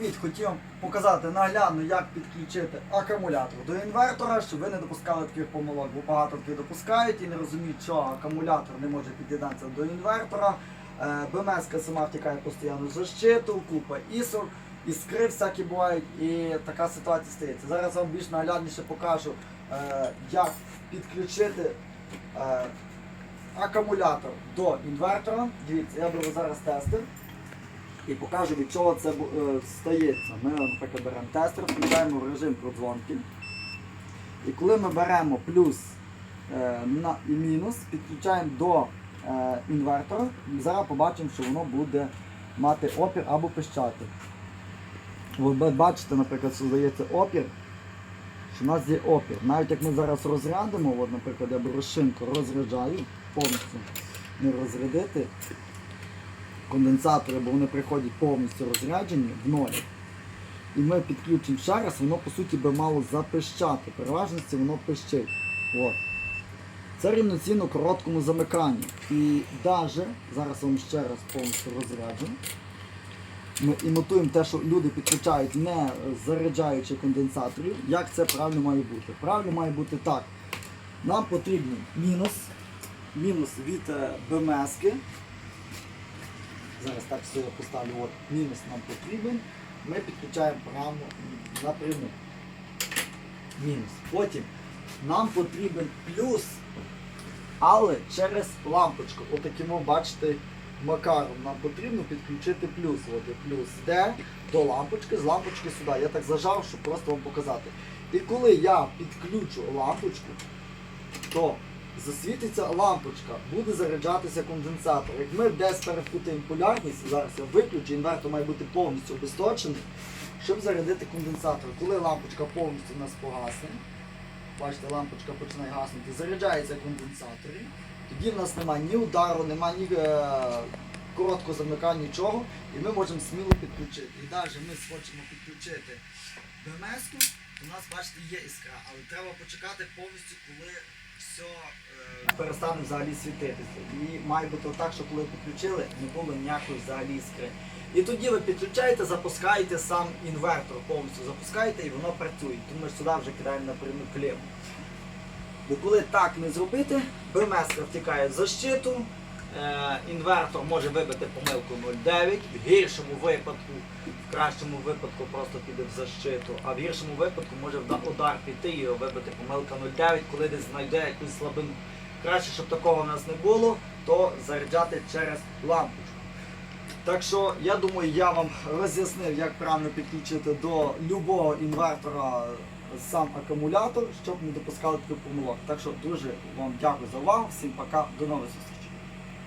привіт! Хотів вам показати наглядно, як підключити акумулятор до інвертора, щоб ви не допускали таких помилок, бо багато таких допускають і не розуміють, що акумулятор не може під'єднатися до інвертора. Е, БМС сама втікає постійно з защиту, купа ісор, іскри всякі бувають, і така ситуація стається. Зараз вам більш наглядніше покажу, е, як підключити е, акумулятор до інвертора. Дивіться, я беру зараз тестер і покажу, від чого це е, стається. Ми, наприклад, беремо тестер, включаємо в режим продзвонки. І коли ми беремо плюс е, і мінус, підключаємо до е, інвертора, зараз побачимо, що воно буде мати опір або пищати. Ви бачите, наприклад, що здається опір, що в нас є опір. Навіть як ми зараз розрядимо, от, наприклад, я беру шинку, розряджаю, повністю не розрядити конденсатори, бо вони приходять повністю розряджені в нолі. І ми підключимо ще раз, воно по суті би мало запищати. Переважності воно пищить. От. Це рівноцінно короткому замиканню. І навіть, зараз вам ще раз повністю розряджу. Ми імітуємо те, що люди підключають не заряджаючи конденсаторів. Як це правильно має бути? Правильно має бути так. Нам потрібен мінус, мінус від е, БМСки. Зараз так все поставлю. От, мінус нам потрібен. Ми підключаємо прямо напряму. Мінус. Потім нам потрібен плюс, але через лампочку. Отаким, бачите, макаром нам потрібно підключити плюс. От і плюс де до лампочки, з лампочки сюди. Я так зажав, щоб просто вам показати. І коли я підключу лампочку, то засвітиться лампочка, буде заряджатися конденсатор. Як ми десь перевкутаємо полярність, зараз я виключу, інвертор має бути повністю обесточений, щоб зарядити конденсатор. Коли лампочка повністю у нас погасне, бачите, лампочка починає гаснути, заряджається конденсатор. Тоді в нас немає ні удару, немає ні е, короткого замикання, нічого, і ми можемо сміло підключити. І навіть ми хочемо підключити БМС-ку, у нас, бачите, є іскра, але треба почекати повністю, коли все перестане взагалі світитися. І має бути так, що коли підключили, не було ніякої взагалі іскри. І тоді ви підключаєте, запускаєте сам інвертор повністю запускаєте і воно працює. Тому ми сюди вже кидаємо напряму клему. Бо коли так не зробити, БМС втікає в защиту, інвертор може вибити помилку 0,9, в гіршому випадку, в кращому випадку просто піде в защиту, а в гіршому випадку може удар піти і вибити помилка 0,9, коли десь знайде якусь слабину. Краще, щоб такого в нас не було, то заряджати через лампочку. Так що я думаю, я вам роз'яснив, як правильно підключити до любого інвертора сам акумулятор, щоб не допускали таких помилок. Так що дуже вам дякую за увагу, всім пока, до нових зустрічей.